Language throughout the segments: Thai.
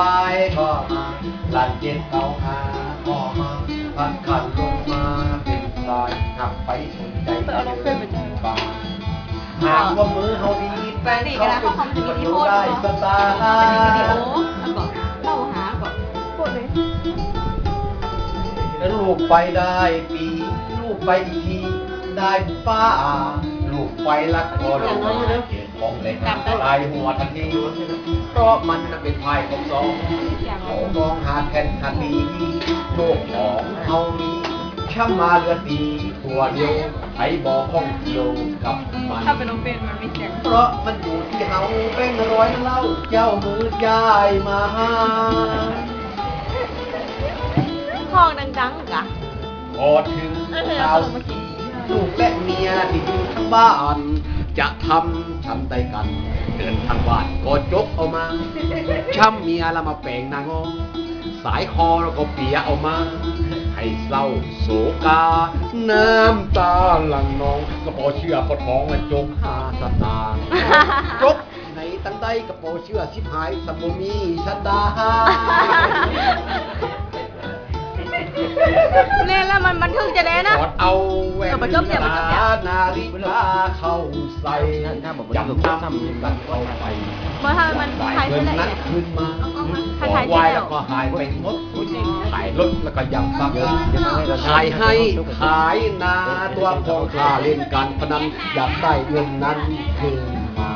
ไปก็มาหลันเย็นเอาหาก็มาพันขันลงมาเป็นลายหักไปสนใจเอาลงเฟซไปจ้ะบาหากว่ามือเฮาดีแป้งเขาเป็นคนดูได้สตาวิดีโอล์แล้วก็เล่าหาก่อนพูดเลยลูกไปได้ปี ลูกไปอีกทีได้ป้า ลูกไปลักคอลูกเกี่ยวของเล่นะลายหัวทันที เพราะมันน่ะเป็นพายของสองอย่างเขามองหาแทนทันดีโลกของเฮามีช่างมาเรือดีตัวเดียวไอ้บอกข้องเกี่ยวกับมันถ้าเป็นลงเฟซมันไม่เสียงเพราะมันอยู่ที่เฮาเป็นร้อยเล่าเจ้ามือจ่ายมาหาห้องดังๆกะพอถึงเออคราวเมื่อกี้ลูกและเมียที่อยู่ทั้งบ้าน จะทำทำได้กัน เดินทางบ้านก็จบเอามาช้ำเมียล้วมาแปลงนางงสายคอแล้วก็เปียเอามา ให้เศร้าโศกา น้ำตาหลังนองก็พอเชื่อพอท้องมันจงหาสตางค์จบในตั้งใดก็พอเชื่อสิบหายสมบมีสตา เล่นแล้วมันบันทึกจะได้นะ กอดเอาแหวนเออมันจบเนี่ยมันจบเนี่ยนาฬิกาเข้าใส่จำน้ำกันเข้าไปเพราะถ้ามันถ่ายเงิขึ้นนละนั้เอีนยดขึ้นมาเอาเอามาขอถ่ายไหว้ที่แล้วแล้วก็หายไปหมดขายรถแล้วก็ยังซักขายให้ขายนาตัวของข้าเล่นการพนันอยากได้เงินนั้นคืนมา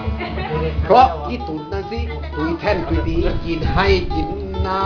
เพราะที่ตุนนั่นสิคุยแท่นคุยดีกินให้กินนา